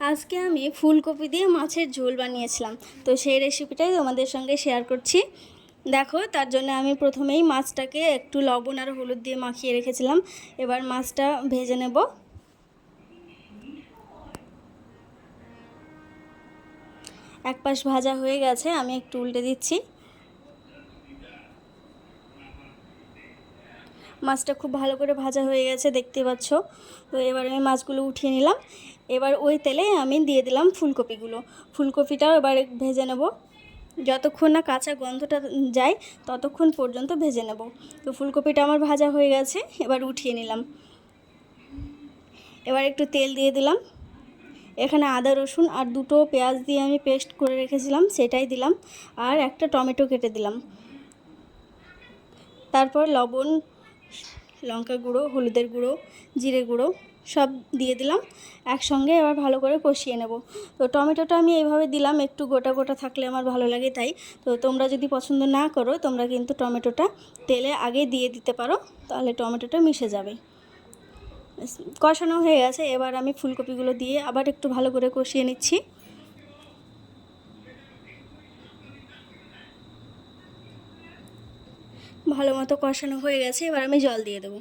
আজকে আমি ফুলকপি দিয়ে মাছের ঝোল বানিয়েছিলাম। তো সেই রেসিপিটাই তোমাদের সঙ্গে শেয়ার করছি। দেখো, তার জন্য আমি প্রথমেই মাছটাকে একটু লবণ আর হলুদ দিয়ে মাখিয়ে রেখেছিলাম। এবার মাছটা ভেজে নেব। এক পাশ ভাজা হয়ে গেছে, আমি একটু উল্টে দিচ্ছি। মাছটা খুব ভালো করে ভাজা হয়ে গেছে, দেখতে পাচ্ছ? তো এবার আমি মাছগুলো উঠিয়ে নিলাম। এবার ওই তেলে আমি দিয়ে দিলাম ফুলকপিগুলো। ফুলকপিটাও এবার ভেজে নেব। যতক্ষণ না কাঁচা গন্ধটা যায়, ততক্ষণ পর্যন্ত ভেজে নেব। তো ফুলকপিটা আমার ভাজা হয়ে গেছে, এবার উঠিয়ে নিলাম। এবার একটু তেল দিয়ে দিলাম। এখানে আদা, রসুন আর দুটো পেঁয়াজ দিয়ে আমি পেস্ট করে রেখেছিলাম, সেটাই দিলাম। আর একটা টমেটো কেটে দিলাম। তারপর লবণ লঙ্কা গুঁড়ো, হলুদের গুঁড়ো, জিরে গুঁড়ো সব দিয়ে দিলাম। একসঙ্গে এবার ভালো করে কষিয়ে নেব। তো টমেটোটা আমি এইভাবে দিলাম, একটু গোটা গোটা থাকলে আমার ভালো লাগে তাই। তো তোমরা যদি পছন্দ না করো, তোমরা কিন্তু টমেটোটা তেলে আগে দিয়ে দিতে পারো, তাহলে টমেটোটা মিশে যাবে। কষানো হয়ে গেছে, এবার আমি ফুলকপিগুলো দিয়ে আবার একটু ভালো করে কষিয়ে নিচ্ছি। ভালো মতো কষানো হয়ে গেছে, এবার আমি জল দিয়ে দেবো।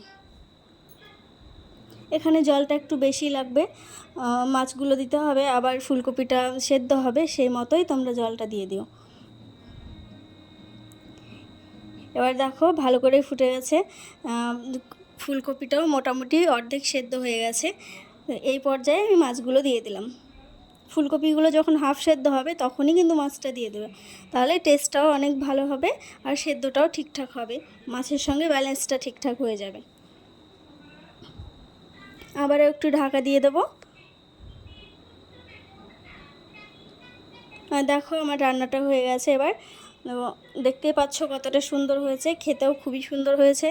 এখানে জলটা একটু বেশি লাগবে মাছগুলো দিতে হবে, আবার ফুলকপিটা সেদ্ধ হবে, সেই মতোই তোমরা জলটা দিয়ে দিও। এবার দেখো, ভালো করে ফুটে গেছে ফুলকপিটাও মোটামুটি অর্ধেক সেদ্ধ হয়ে গেছে, এই পর্যায়ে আমি মাছগুলো দিয়ে দিলাম। ফুলকপিগুলো যখন হাফ সেদ্ধ হবে, তখনই কিন্তু মাছটা দিয়ে দেবে। তাহলে টেস্টটাও অনেক ভালো হবে আর সেদ্ধটাও ঠিকঠাক হবে। মাছের সঙ্গে ব্যালেন্সটা ঠিকঠাক হয়ে যাবে। আবার একটু ঢাকা দিয়ে দেবো। দেখো আমার রান্নাটা হয়ে গেছে এবার। দেখতেই পাচ্ছ কতটা সুন্দর হয়েছে, খেতেও খুবই সুন্দর হয়েছে।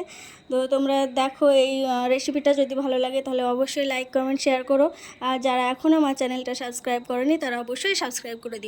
তো তোমরা দেখো এই রেসিপিটা যদি ভালো লাগে তাহলে অবশ্যই লাইক কমেন্ট শেয়ার করো। আর যারা এখনও আমার চ্যানেলটা সাবস্ক্রাইব করেনি তারা অবশ্যই সাবস্ক্রাইব করে দিও।